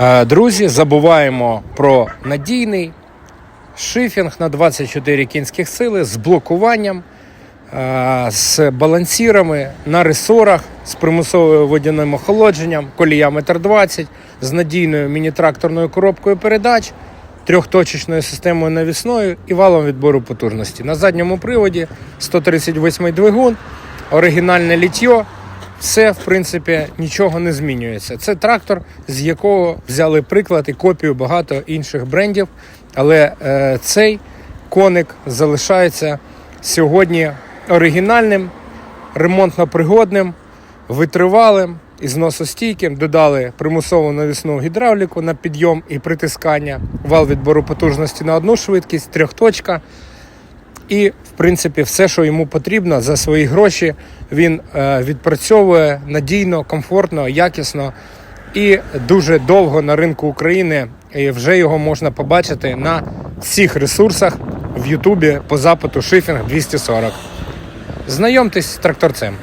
Е, Друзі, забуваємо про надійний шифінг на 24 кінських сили з блокуванням, е, з балансірами на ресорах, з примусовим водяним охолодженням, колія 1,20 м, з надійною міні-тракторною коробкою передач, трьохточечною системою навісною і валом відбору потужності. На задньому приводі 138 двигун, оригінальне літьо. Все, в принципі, нічого не змінюється. Це трактор, з якого взяли приклад і копію багато інших брендів. Але е, цей коник залишається сьогодні оригінальним, ремонтно-пригодним, витривалим і зносостійким. Додали примусову навісну гідравліку на підйом і притискання, вал відбору потужності на одну швидкість, трьохточка. І, в принципі, все, що йому потрібно за свої гроші, він е, відпрацьовує надійно, комфортно, якісно і дуже довго на ринку України. І вже його можна побачити на всіх ресурсах в Ютубі по запиту Шифінг 240. Знайомтесь з тракторцем.